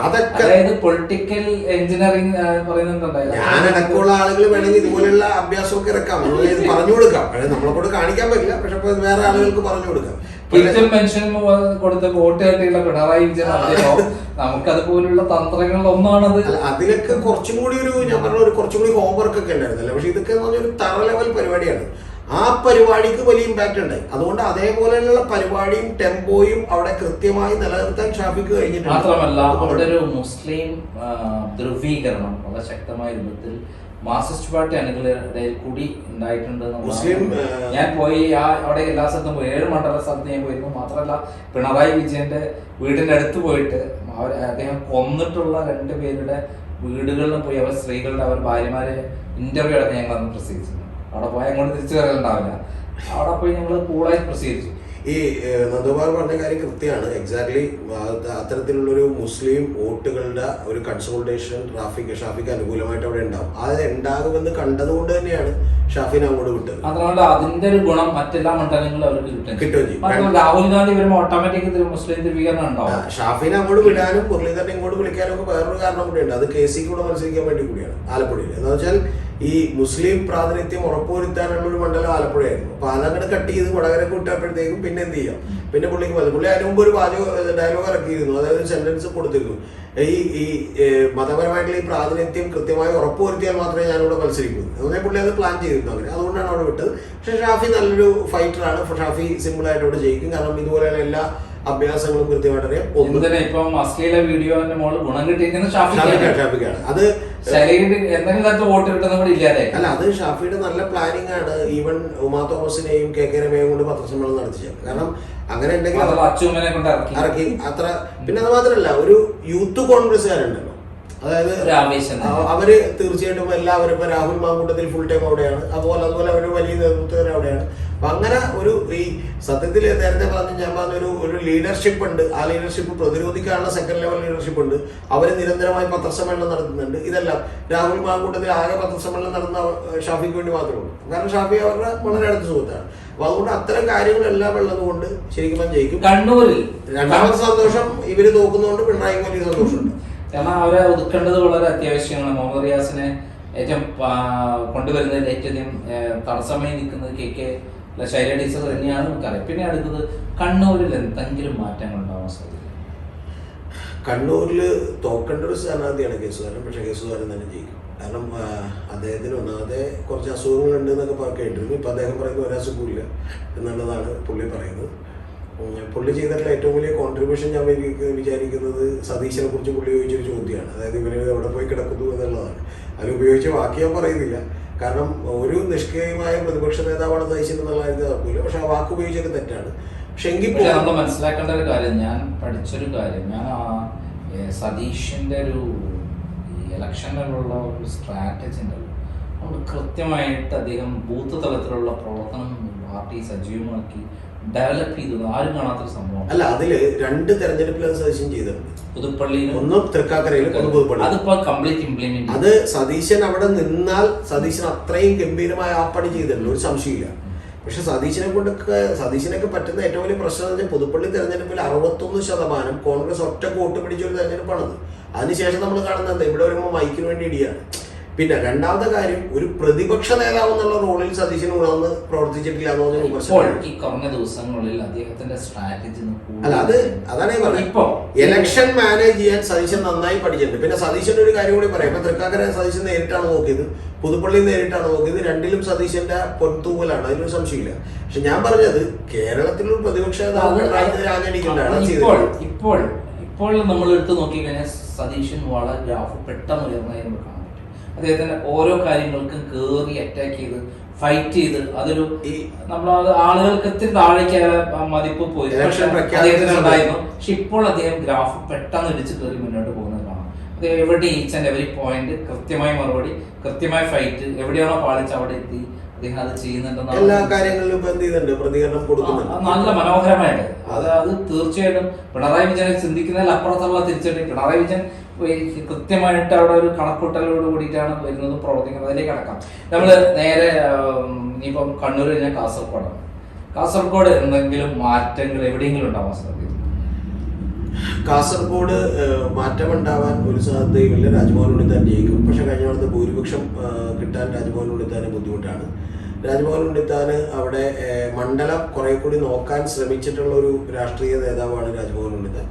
അതൊക്കെ- അതായത് പൊളിറ്റിക്കൽ എഞ്ചിനീയറിംഗ് പറയുന്നുണ്ടായിരുന്നു ഞാനടക്കമുള്ള ആളുകൾ വേണമെങ്കിൽ ഇതുപോലെയുള്ള അഭ്യാസമൊക്കെ ഇറക്കാം പറഞ്ഞു കൊടുക്കാം. നമ്മളെ കൊണ്ട് കാണിക്കാൻ പറ്റില്ല. പക്ഷെ വേറെ ആളുകൾക്ക് പറഞ്ഞു കൊടുക്കാം. കിച്ചൺ പെൻഷൻ കൊടുത്ത വോട്ട് കിട്ടിയുള്ള പിണറായി വിജയൻ അദ്ദേഹം നമുക്കതുപോലുള്ള തന്ത്രങ്ങളിൽ ഒന്നാണത് അതിലൊക്കെ കുറച്ചും കൂടി ഒരു ഞാൻ പറഞ്ഞ ഒരു കുറച്ചും കൂടി ഹോംവർക്ക് ഒക്കെ ഉണ്ടായിരുന്നല്ലേ? പക്ഷെ ഇതൊക്കെ എന്ന് പറഞ്ഞാൽ ഒരു തറ ലെവൽ പരിപാടിയാണ്. ആ പരിപാടിക്ക് വലിയ ഇമ്പാക്റ്റ് ഉണ്ടായി അതുകൊണ്ട് അതേപോലെയുള്ള പരിപാടിയും ടെമ്പോയും അവിടെ കൃത്യമായി നിലനിർത്താൻ ഷാഫിക്ക് കഴിഞ്ഞിട്ടുണ്ട്. മാത്രമല്ല അവിടെ ഒരു മുസ്ലിം ധ്രുവീകരണം വളരെ ശക്തമായ രൂപത്തിൽ മാർസിസ്റ്റ് പാർട്ടി അണികളിടയിൽ കൂടി ഉണ്ടായിട്ടുണ്ട് മുസ്ലിം, ഞാൻ പോയി ആ അവിടെ എല്ലാ സ്ഥലത്തും പോയി. ഏഴ് മണ്ഡല സ്ഥലത്ത് ഞാൻ പോയിരുന്നു. മാത്രമല്ല പിണറായി വിജയന്റെ വീടിന്റെ അടുത്ത് പോയിട്ട് അവർ അദ്ദേഹം കൊന്നിട്ടുള്ള രണ്ട് പേരുടെ വീടുകളിലും പോയി. അവർ സ്ത്രീകളുടെ അവർ ഭാര്യമാരെ ഇന്റർവ്യൂ അടക്കം ഞങ്ങൾ അന്ന് പ്രസിദ്ധിച്ചിരുന്നു അവിടെ പോയാൽ അങ്ങോട്ട് തിരിച്ചു വരലുണ്ടാവില്ല. അവിടെ പോയി ഞങ്ങൾ കൂളായി പ്രസിദ്ധിച്ചു ഈ നന്ദകുമാർ പറഞ്ഞ കാര്യം കൃത്യമാണ്. എക്സാക്ട്ലി അത്തരത്തിലുള്ളൊരു മുസ്ലിം വോട്ടുകളുടെ ഒരു കൺസോൾട്ടേഷൻ ട്രാഫിക് ഷാഫിക്ക് അനുകൂലമായിട്ട് അവിടെ ഉണ്ടാവും. അത് ഉണ്ടാകുമെന്ന് കണ്ടതുകൊണ്ട് തന്നെയാണ് ഷാഫിനെ അങ്ങോട്ട് വിട്ടത്. അതുകൊണ്ട് അതിന്റെ ഒരു ഗുണം മറ്റെല്ലാ മണ്ഡലങ്ങളിലും അവർക്ക് കിട്ടും. കിട്ടും രാഹുൽ ഗാന്ധി വരുമ്പോൾ ഓട്ടോമാറ്റിക് മുസ്ലിം ധ്രുവീകരണം ഉണ്ടാവും. ഷാഫിനെ അങ്ങോട്ട് വിടാനും മുരളീധരനെ ഇങ്ങോട്ട് വിളിക്കാനും ഒക്കെ വേറൊരു കാരണം കൂടി ഉണ്ട്. അത് കെ സി കൂടെ മത്സരിക്കാൻ വേണ്ടി കൂടിയാണ് ആലപ്പുഴയിൽ. എന്ന് വെച്ചാൽ ഈ മുസ്ലിം പ്രാതിനിധ്യം ഉറപ്പുവരുത്താനുള്ള ഒരു മണ്ഡലം ആലപ്പുഴയായിരുന്നു. അപ്പൊ അതങ്ങനെ കട്ട് ചെയ്ത് വടകര കൂട്ടപ്പോഴത്തേക്കും പിന്നെ എന്ത് ചെയ്യാം? പിന്നെ പുള്ളിക്ക് മതി പുള്ളി അതിന് മുമ്പ് ഒരു വാചക ഡയലോഗ് ഇറക്കിയിരുന്നു. അതായത് ഒരു സെന്റൻസ് കൊടുത്തിരുന്നു. ഈ ഈ മതപരമായിട്ടുള്ള ഈ പ്രാതിനിധ്യം കൃത്യമായി ഉറപ്പുവരുത്തിയാൽ മാത്രമേ ഞാനിവിടെ മത്സരിക്കൂ അതുകൊണ്ട് പുള്ളി അത് പ്ലാൻ ചെയ്തിരുന്നു അങ്ങനെ. അതുകൊണ്ടാണ് അവിടെ വിട്ടത്. പക്ഷെ ഷാഫി നല്ലൊരു ഫൈറ്ററാണ് ഷാഫി സിമ്പിൾ ആയിട്ട് അവിടെ ജയിക്കും. കാരണം ഇതുപോലെയുള്ള എല്ലാ അഭ്യാസങ്ങളും കൃത്യമായിട്ട് അറിയാം. ഒന്ന് തന്നെ ഇപ്പം അശ്ലീല വീഡിയോന്റെ ഗുണം കിട്ടിയിരിക്കുന്നത് ഷാഫിക്കാണ്. അത് അല്ല അത് ഷാഫിയുടെ നല്ല പ്ലാനിങ് ആണ്. ഈവൻ ഉമാ തോമസിനെയും കെ കെ രമയും കൊണ്ട് പത്രസമ്മേളനം നടത്തിച്ചത് കാരണം അങ്ങനെ ഉണ്ടെങ്കിൽ ഇറക്കി. അത്ര പിന്നെ അത് മാത്രമല്ല ഒരു യൂത്ത് കോൺഗ്രസ്സുകാരുണ്ടല്ലോ. അതായത് അവർ തീർച്ചയായിട്ടും എല്ലാവരും ഇപ്പൊ രാഹുൽ മാങ്കൂട്ടത്തിൽ ഫുൾ ടൈം അവിടെയാണ്. അതുപോലെ അതുപോലെ അവർ വലിയ നേതൃത്വം അവിടെയാണ്. അപ്പൊ അങ്ങനെ ഒരു ഈ സത്യത്തിൽ നേരത്തെ പറഞ്ഞു ഞാൻ പറഞ്ഞൊരു ഒരു ലീഡർഷിപ്പ് ഉണ്ട്. ആ ലീഡർഷിപ്പ് പ്രതിരോധിക്കാനുള്ള സെക്കൻഡ് ലെവൽ ലീഡർഷിപ്പ് ഉണ്ട്. അവർ നിരന്തരമായി പത്രസമ്മേളനം നടത്തുന്നുണ്ട്. ഇതെല്ലാം രാഹുൽ മാങ്കൂട്ടത്തിൽ ആകെ പത്രസമ്മേളനം നടന്ന ഷാഫിക്ക് വേണ്ടി മാത്രമേ ഉള്ളൂ. കാരണം ഷാഫി അവരുടെ വളരെ അടുത്ത സുഹൃത്താണ്. അപ്പൊ അതുകൊണ്ട് അത്തരം കാര്യങ്ങളെല്ലാം ഉള്ളത് കൊണ്ട് ശരിക്കും ജയിക്കും. കണ്ണൂരിൽ. രണ്ടാമത്തെ സന്തോഷം ഇവർ നോക്കുന്നതുകൊണ്ട് പിണറായി വലിയ സന്തോഷമുണ്ട്. കാരണം അവരെ ഒതുക്കേണ്ടത് വളരെ അത്യാവശ്യമാണ്. മുഹമ്മദ് റിയാസിനെ ഏറ്റവും കൊണ്ടുവരുന്നതിൽ ഏറ്റവും തടസ്സമായി നിൽക്കുന്നത് കെ കെ അല്ല, ശൈല ടീച്ചർ തന്നെയാണ് നമുക്കറിയാം. പിന്നെ അടുത്തത് കണ്ണൂരിൽ എന്തെങ്കിലും മാറ്റങ്ങൾ ഉണ്ടാവാൻ സാധ്യത? കണ്ണൂരിൽ തോക്കേണ്ട ഒരു സ്ഥാനാർത്ഥിയാണ് കെ സുധാകരൻ പക്ഷേ തന്നെ ജയിക്കും. കാരണം അദ്ദേഹത്തിന് ഒന്നാമതെ കുറച്ച് അസുഖങ്ങളുണ്ട് എന്നൊക്കെ കേട്ടിരുന്നു. ഇപ്പം അദ്ദേഹം പറയുന്ന ഒരു അസുഖമില്ല എന്നുള്ളതാണ് പുള്ളി പറയുന്നത്. പുള്ളി ചെയ്തിട്ടുള്ള ഏറ്റവും വലിയ കോൺട്രിബ്യൂഷൻ ഞാൻ വിചാരിക്ക- വിചാരിക്കുന്നത് സതീശനെ കുറിച്ച് പുള്ളി ചോദിച്ചൊരു ചോദ്യമാണ്. അതായത് ഇവരെ എവിടെ പോയി കിടക്കുന്നു എന്നുള്ളതാണ്. അതിൽ ഉപയോഗിച്ച വാക്ക് ഞാൻ പറയുന്നില്ല. കാരണം ഒരു നിഷ്ക്രിയമായ പ്രതിപക്ഷ നേതാവാണ് സതീശൻ എന്നുള്ള കാര്യത്തിൽ തർക്കമില്ല പക്ഷെ ആ വാക്ക് ഉപയോഗിച്ചൊക്കെ തെറ്റാണ്. പക്ഷെ എങ്കിൽ നമ്മൾ മനസ്സിലാക്കേണ്ട ഒരു കാര്യം ഞാൻ പഠിച്ചൊരു കാര്യം ഞാൻ ആ സതീഷിന്റെ ഒരു ഇലക്ഷനിലുള്ള ഒരു സ്ട്രാറ്റജി ഉണ്ടല്ലോ. അവിടെ കൃത്യമായിട്ട് അദ്ദേഹം ബൂത്ത് തലത്തിലുള്ള പ്രവർത്തനം പാർട്ടി സജീവമാക്കി. ഡെവലപ്പ് ചെയ്തത് ആരും കാണാത്തൊരു സംഭവം അല്ല അതിൽ രണ്ട് തെരഞ്ഞെടുപ്പിൽ അത് സജഷൻ ചെയ്തിട്ടുണ്ട്. പുതുപ്പള്ളിയിലും ഒന്ന് തൃക്കാക്കരയിലും ഒന്ന് പുതുപ്പള്ളി. അതിപ്പോ കംപ്ലീറ്റ് ഇംപ്ലിമെന്റ് അത് സതീശൻ അവിടെ നിന്നാൽ സതീശൻ അത്രയും ഗംഭീരമായ ആ പണി ചെയ്തിട്ടുണ്ട് ഒരു സംശയമില്ല പക്ഷെ സതീശനെ കൊണ്ട് സതീശനൊക്കെ പറ്റുന്ന ഏറ്റവും വലിയ പ്രശ്നം എന്ന് വെച്ചാൽ പുതുപ്പള്ളി തെരഞ്ഞെടുപ്പിൽ അറുപത്തൊന്ന് ശതമാനം കോൺഗ്രസ് ഒറ്റ കോട്ട് പിടിച്ച ഒരു തെരഞ്ഞെടുപ്പാണത്. അതിനുശേഷം നമ്മൾ കാണുന്നത് ഇവിടെ വരുമ്പോൾ മൈക്കിന് വേണ്ടി ഇടിയാണ്. പിന്നെ രണ്ടാമത്തെ കാര്യം ഒരു പ്രതിപക്ഷ നേതാവ് എന്നുള്ള റോളിൽ സതീശൻ ഉണർന്ന് പ്രവർത്തിച്ചിട്ടില്ല എന്ന് പറഞ്ഞ വിമർശനം ഈ കുറഞ്ഞ ദിവസങ്ങളിൽ അദ്ദേഹത്തിന്റെ സ്ട്രാറ്റജി അല്ല അത് അതാണ് ഞാൻ പറഞ്ഞത് ഇപ്പോ ഇലക്ഷൻ മാനേജ് ചെയ്യാൻ സതീശൻ നന്നായി പഠിച്ചിട്ടുണ്ട്. പിന്നെ സതീശന്റെ ഒരു കാര്യം കൂടി പറയാം. ഇപ്പൊ തൃക്കാക്കര സതീശൻ നേരിട്ടാണ് നോക്കിയത്. പുതുപ്പള്ളി നേരിട്ടാണ് നോക്കിയത്. രണ്ടിലും സതീശന്റെ പൊൻതൂവലാണ്. അതിനൊരു സംശയമില്ല. പക്ഷെ ഞാൻ പറഞ്ഞത് കേരളത്തിലൊരു പ്രതിപക്ഷ നേതാവ് പിണറായി ഇപ്പോൾ ഇപ്പോൾ ഇപ്പോൾ നമ്മൾ എടുത്ത് നോക്കിക്കഴിഞ്ഞാൽ സതീശൻ വളരെ ഗ്രാഫ് പെട്ടെന്ന് ഉയർന്നതായി നമുക്ക് അദ്ദേഹത്തിന്റെ ഓരോ കാര്യങ്ങൾക്കും കേറി അറ്റാക്ക് ചെയ്ത് ഫൈറ്റ് ചെയ്ത് അതൊരു നമ്മൾ ആളുകൾക്ക് ഇത്തിരി താഴേക്ക് മതിപ്പ് പോയി. അദ്ദേഹത്തിന് ഉണ്ടായിരുന്നു പക്ഷെ ഇപ്പോൾ അദ്ദേഹം ഗ്രാഫ് പെട്ടെന്ന് ഇടിച്ച് കയറി മുന്നോട്ട് പോകുന്നത് കാണാം. അദ്ദേഹം എവിടെ ഈച്ച് ആൻഡ് എവറി പോയിന്റ് കൃത്യമായ മറുപടി കൃത്യമായ ഫൈറ്റ് എവിടെയാണോ പാളിച്ച് അവിടെ എത്തി അദ്ദേഹം അത് ചെയ്യുന്നുണ്ടെന്നാണ് എല്ലാ കാര്യങ്ങളിലും പ്രതികരണം കൊടുക്കുന്നുണ്ട്. നല്ല മനോഹരമായിട്ട്. അത് അത് തീർച്ചയായിട്ടും പിണറായി വിജയനെ ചിന്തിക്കുന്നതിൽ അപ്പുറത്തുള്ള തിരിച്ചടി. പിണറായി വിജയൻ കൃത്യമായിട്ട് അവിടെ ഒരു കണക്കൂട്ടലോട് കൂടിയിട്ടാണ് വരുന്നത് പ്രവർത്തിക്കുന്നത്. അതിലേക്ക് കടക്കാം. നമ്മൾ നേരെ ഇനിയിപ്പം കണ്ണൂർ കഴിഞ്ഞാൽ കാസർഗോഡാണ്. കാസർഗോഡ് എന്തെങ്കിലും മാറ്റങ്ങൾ എവിടെയെങ്കിലും ഉണ്ടാവാൻ സാധ്യത കാസർഗോഡ് മാറ്റമുണ്ടാവാൻ ഒരു സാധ്യതയുമില്ല രാജ്ഭവൻ ഉണ്ണിത്താൻ ജയിക്കും പക്ഷെ കഴിഞ്ഞ തവണത്തെ ഭൂരിപക്ഷം കിട്ടാൻ രാജ്ഭവൻ ഉണ്ണിത്താന് ബുദ്ധിമുട്ടാണ്. രാജ്ഭവൻ ഉണ്ണിത്താന് അവിടെ മണ്ഡലം കുറെ കൂടി നോക്കാൻ ശ്രമിച്ചിട്ടുള്ള ഒരു രാഷ്ട്രീയ നേതാവാണ് രാജ്ഭവൻ ഉണ്ണിത്താൻ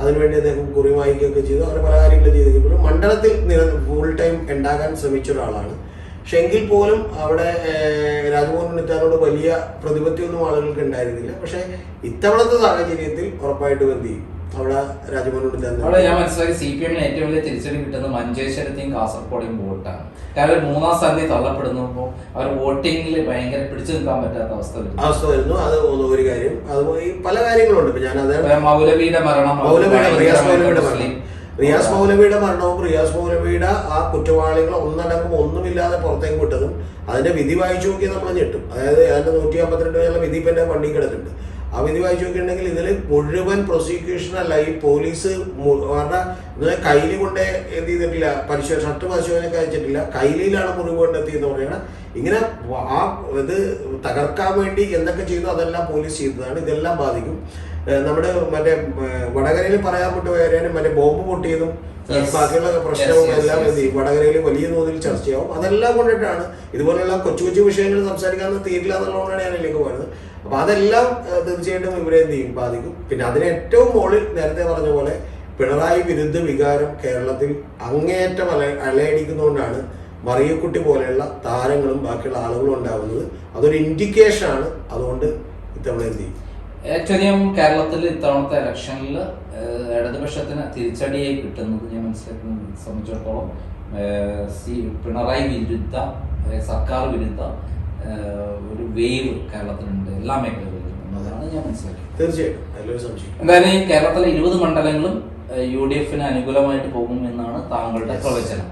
അതിനുവേണ്ടി അദ്ദേഹം കുറി വായിക്കുകയൊക്കെ ചെയ്തു. അങ്ങനെ പല കാര്യങ്ങളും ചെയ്തെങ്കിലും മണ്ഡലത്തിൽ ഫുൾ ടൈം ഉണ്ടാകാൻ ശ്രമിച്ച ഒരാളാണ്. പക്ഷെ എങ്കിൽ പോലും അവിടെ രാജ്മോഹൻ ഉണ്ണിത്താനോട് വലിയ പ്രതിപത്തിയൊന്നും ആളുകൾക്ക് ഉണ്ടായിരുന്നില്ല. പക്ഷെ ഇത്തവണത്തെ സാഹചര്യത്തിൽ ഉറപ്പായിട്ടും എന്ത് ചെയ്യും? അവിടെ ഉണ്ണിത്താൻ അവിടെ ഞാൻ മനസ്സിലാക്കി സി പി എമ്മിന് ഏറ്റവും വലിയ തിരിച്ചടി കിട്ടുന്നത് മഞ്ചേശ്വരത്തെയും കാസർഗോഡെയും വോട്ടാണ്. കാരണം മൂന്നാം സ്ഥാനത്ത് തള്ളപ്പെടുന്നപ്പോൾ അവർ വോട്ടിങ്ങിൽ ഭയങ്കര പിടിച്ചു നിൽക്കാൻ പറ്റാത്ത അവസ്ഥ അവസ്ഥ വരുന്നു. അത് ഒരു കാര്യം. അതുപോലെ ഈ പല കാര്യങ്ങളുണ്ട്. ഇപ്പൊ ഞാൻ അത് ഇപ്പൊ മൗലവിയുടെ മരണം മൗലവിയുടെ റിയാസ് മൗലവിയുടെ മരണം. റിയാസ് മൗലവിയുടെ മരണവും റിയാസ് മൗലവിയുടെ ആ കുറ്റവാളികൾ ഒന്നടങ്കം ഒന്നുമില്ലാതെ പുറത്തേക്ക് വിട്ടതും അതിന്റെ വിധി വായിച്ചു നോക്കിയാൽ നമ്മൾ ഞെട്ടും. അതായത് അതിന്റെ നൂറ്റി അമ്പത്തിരണ്ട് പേരുള്ള വിധി ഇപ്പൊ എന്റെ വണ്ടി കിടക്കുന്നുണ്ട്. ആ വിധി വായിച്ചു നോക്കിയിട്ടുണ്ടെങ്കിൽ ഇതിൽ മുഴുവൻ പ്രോസിക്യൂഷൻ അല്ല ഈ പോലീസ് പറഞ്ഞാൽ ഇതിനെ കയ്യിൽ കൊണ്ട് എന്ത് ചെയ്തിട്ടില്ല പരിശോധന ഷർട്ട് പരിശോധനയൊക്കെ അയച്ചിട്ടില്ല കയ്യിലാണ് മുറിവ് കണ്ടെത്തി എന്ന് പറയുന്നത് ഇങ്ങനെ ആ ഇത് തകർക്കാൻ വേണ്ടി എന്തൊക്കെ ചെയ്തു അതെല്ലാം പോലീസ് ചെയ്തതാണ്. ഇതെല്ലാം ബാധിക്കും. നമ്മുടെ മറ്റേ വടകരയിൽ പറയാൻ വിട്ടു വരാനും മറ്റേ ബോംബ് പൊട്ടിയതും. ബാക്കിയുള്ള പ്രശ്നവും എല്ലാം. എന്ത് ചെയ്യും? വടകരയിൽ വലിയ തോതിൽ ചർച്ചയാവും. അതെല്ലാം കൊണ്ടിട്ടാണ്. ഇതുപോലെയുള്ള കൊച്ചു കൊച്ചു വിഷയങ്ങൾ സംസാരിക്കാൻ തീരില്ല എന്നുള്ളതുകൊണ്ടാണ് ഞാൻ അതിലേക്ക് പോയത്. അപ്പൊ അതെല്ലാം തീർച്ചയായിട്ടും ഇവരെ ബാധിക്കും. പിന്നെ അതിന് ഏറ്റവും മുകളിൽ നേരത്തെ പറഞ്ഞ പോലെ പിണറായി വിരുദ്ധ വികാരം കേരളത്തിൽ അങ്ങേയറ്റം അല അലയടിക്കുന്നതുകൊണ്ടാണ് മറിയക്കുട്ടി പോലെയുള്ള താരങ്ങളും ബാക്കിയുള്ള ആളുകളും ഉണ്ടാകുന്നത് അതൊരു ഇൻഡിക്കേഷൻ ആണ്. അതുകൊണ്ട് ഇത്തവണ എന്ത് ചെയ്യും? ഏറ്റവും കേരളത്തിൽ ഇത്തവണത്തെ ഇലക്ഷനിൽ ഇടതുപക്ഷത്തിന് തിരിച്ചടിയായി കിട്ടുന്നത് ഞാൻ മനസ്സിലാക്കുന്നത് സംബന്ധിച്ചിടത്തോളം സി പിണറായി വിരുദ്ധ സർക്കാർ വിരുദ്ധ ഒരു വേവ് കേരളത്തിലുണ്ട്. എല്ലാ മേഖലകളിലും അതാണ് ഞാൻ മനസ്സിലാക്കിയത്. തീർച്ചയായിട്ടും. എന്തായാലും ഈ കേരളത്തിലെ ഇരുപത് മണ്ഡലങ്ങളും യു ഡി എഫിന് അനുകൂലമായിട്ട് പോകും എന്നാണ് താങ്കളുടെ പ്രവചനം.